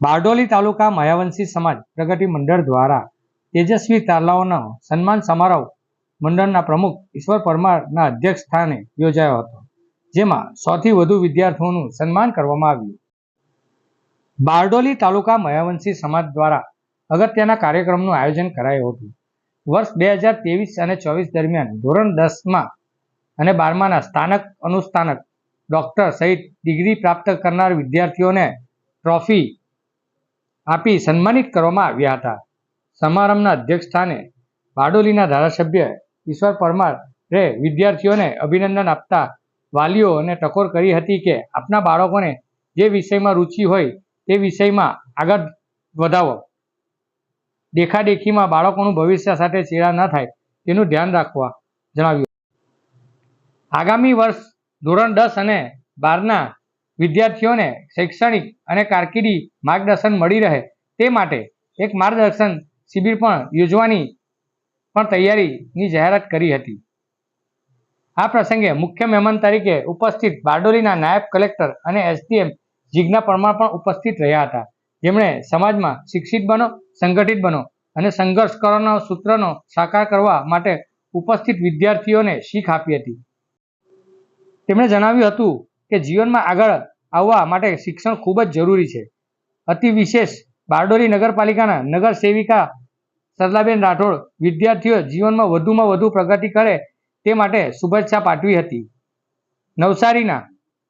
બારડોલી તાલુકા માયાવંશી સમાજ પ્રગતિ મંડળ દ્વારા તેજસ્વી તારલાઓનો સન્માન સમારોહ મંડળના પ્રમુખ ઈશ્વર પરમારના અધ્યક્ષ સ્થાને યોજાયો હતો, જેમાં સૌથી વધુ વિદ્યાર્થીઓનું સન્માન કરવામાં આવ્યું. બારડોલી તાલુકા માયાવંશી સમાજ દ્વારા અગત્યના કાર્યક્રમનું આયોજન કરાયું હતું. વર્ષ બે હજાર ત્રેવીસ અને ચોવીસ દરમિયાન ધોરણ દસમાં અને બારમાના સ્થાનક અનુસ્થાનક ડોક્ટર સહિત ડિગ્રી પ્રાપ્ત કરનાર વિદ્યાર્થીઓને ટ્રોફી આપી સન્માનિત કરવામાં આવ્યા હતા. સમારંભના અધ્યક્ષ સ્થાને બારડોલીના ધારાસભ્ય ઈશ્વર પરમારે વિદ્યાર્થીઓને અભિનંદન આપતા વાલીઓને ટકોર કરી હતી કે આપના બાળકોને જે વિષયમાં રુચિ હોય તે વિષયમાં આગળ વધાવો. દેખાદેખીમાં બાળકોનું ભવિષ્ય સાથે ચેડા ન થાય તેનું ધ્યાન રાખવા જણાવ્યું. આગામી વર્ષ ધોરણ દસ અને બારના વિદ્યાર્થીઓને શૈક્ષણિક અને કારકિર્દી માર્ગદર્શન મળી રહે તે માટે એક માર્ગદર્શન શિબિર પણ યોજવાની પણ તૈયારીની જાહેરાત કરી હતી. આ પ્રસંગે મુખ્ય મહેમાન તરીકે ઉપસ્થિત બારડોલીના નાયબ કલેક્ટર અને એસડીએમ જિજ્ઞા પરમાર પણ ઉપસ્થિત રહ્યા હતા. જેમણે સમાજમાં શિક્ષિત બનો, સંગઠિત બનો અને સંઘર્ષ કરવાનો સૂત્રનો સાકાર કરવા માટે ઉપસ્થિત વિદ્યાર્થીઓને શીખ આપી હતી. તેમણે જણાવ્યું હતું કે જીવનમાં આગળ આવવા માટે શિક્ષણ ખૂબ જ જરૂરી છે. અતિ વિશેષ બારડોલી નગરપાલિકાના નગર સેવિકા સરલાબેન રાઠોડ વિદ્યાર્થીઓ જીવનમાં વધુમાં વધુ પ્રગતિ કરે તે માટે શુભેચ્છા પાઠવી હતી. નવસારીના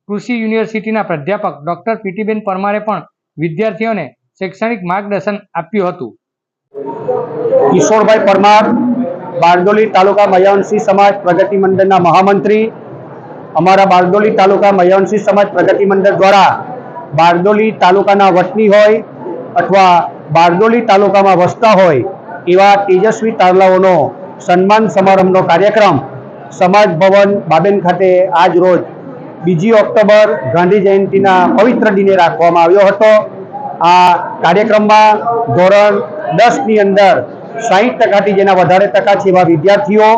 કૃષિ યુનિવર્સિટીના પ્રાધ્યાપક ડોક્ટર પીટીબેન પરમારે પણ વિદ્યાર્થીઓને શૈક્ષણિક માર્ગદર્શન આપ્યું હતું. કિશોરભાઈ પરમાર, બારડોલી તાલુકા મયાવંશી સમાજ પ્રગતિ મંડળના મહામંત્રી અમારા બારડોલી તાલુકા મયવંશી સમાજ પ્રગતિ મંડળ દ્વારા બારડોલી તાલુકાના વતની હોય અથવા બારડોલી તાલુકામાં વસતા હોય એવા તેજસ્વી તારલાઓનો સન્માન સમારંભનો કાર્યક્રમ સમાજ ભવન બાબેન ખાતે આજ રોજ બીજી ઓક્ટોબર ગાંધી જયંતિના પવિત્ર દિને રાખવામાં આવ્યો હતો. આ કાર્યક્રમમાં ધોરણ દસની અંદર સાહીઠ ટકાથી જેના વધારે ટકા છે એવા વિદ્યાર્થીઓ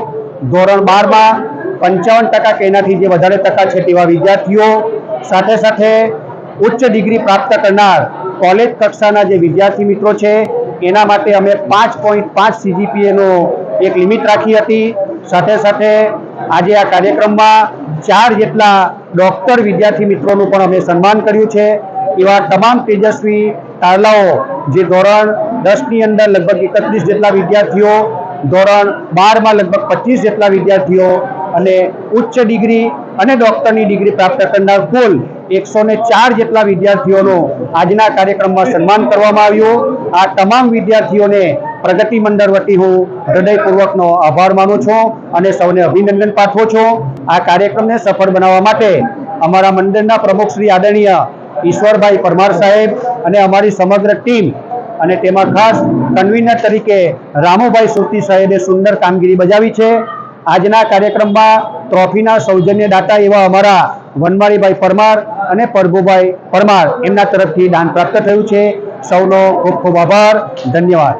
ધોરણ બારમાં પંચાવન ટકા કે એનાથી જે વધારે ટકા છે તેવા વિદ્યાર્થીઓ સાથે સાથે ઉચ્ચ ડિગ્રી પ્રાપ્ત કરનાર કોલેજ કક્ષાના જે વિદ્યાર્થી મિત્રો છે, એના માટે અમે પાંચ પોઈન્ટ પાંચ સીજીપીએનો એક લિમિટ રાખી હતી. સાથે સાથે આજે આ કાર્યક્રમમાં ચાર જેટલા ડોક્ટર વિદ્યાર્થી મિત્રોનું પણ અમે સન્માન કર્યું છે. એવા તમામ તેજસ્વી તારલાઓ, જે ધોરણ દસની અંદર લગભગ એકત્રીસ જેટલા વિદ્યાર્થીઓ, ધોરણ બારમાં લગભગ પચીસ જેટલા વિદ્યાર્થીઓ અને ઉચ્ચ ડિગ્રી અને ડોક્ટરની ડિગ્રી પ્રાપ્ત કરનાર કુલ એકસો ચાર જેટલા વિદ્યાર્થીઓનું આજના કાર્યક્રમમાં સન્માન કરવામાં આવ્યું. આ તમામ વિદ્યાર્થીઓને પ્રગતિ મંડળ વતી હું હૃદયપૂર્વકનો આભાર માનું છું અને સૌને અભિનંદન પાઠવું છું. આ કાર્યક્રમને સફળ બનાવવા માટે અમારા મંડળના પ્રમુખ શ્રી આદરણીય ઈશ્વરભાઈ પરમાર સાહેબ અને અમારી સમગ્ર ટીમ અને તેમાં ખાસ કન્વીનર તરીકે રામુભાઈ સુરતી સાહેબે સુંદર કામગીરી બજાવી છે. આજના કાર્યક્રમમાં ટ્રોફીના સૌજન્ય દાતા એવા અમારા વનમાળીભાઈ પરમાર અને પરભુભાઈ પરમાર એમના તરફથી દાન પ્રાપ્ત થયું છે. સૌનો ખૂબ ખૂબ આભાર. ધન્યવાદ.